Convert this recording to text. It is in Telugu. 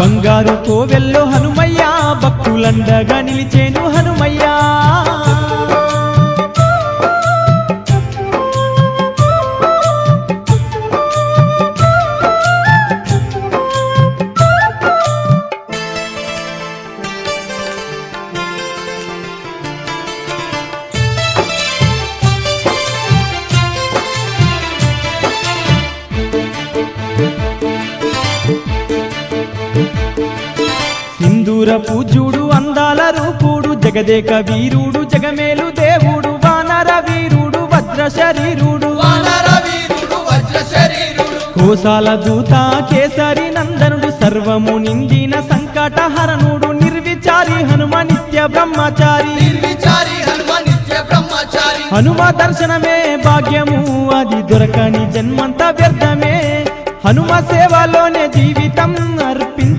బంగారు కోవెల్లో హనుమయ్య భక్తులండగా నిలిచేను హనుమయ్యా. సింధూర పూజుడు అందాల రూపుడు జగదేక వీరుడు జగమేలు దేవుడు వానర వీరుడు వజ్ర శరీరుడు. కోసాల దూత కేసరి నందనుడు సర్వము నిందిన నిత్య బ్రహ్మచారి. నిర్విచారి హనుమ నిత్య బ్రహ్మచారి. హనుమ దర్శనమే భాగ్యము అది దొరకని జన్మంత వ్యర్థమే. హనుమ సేవలోనే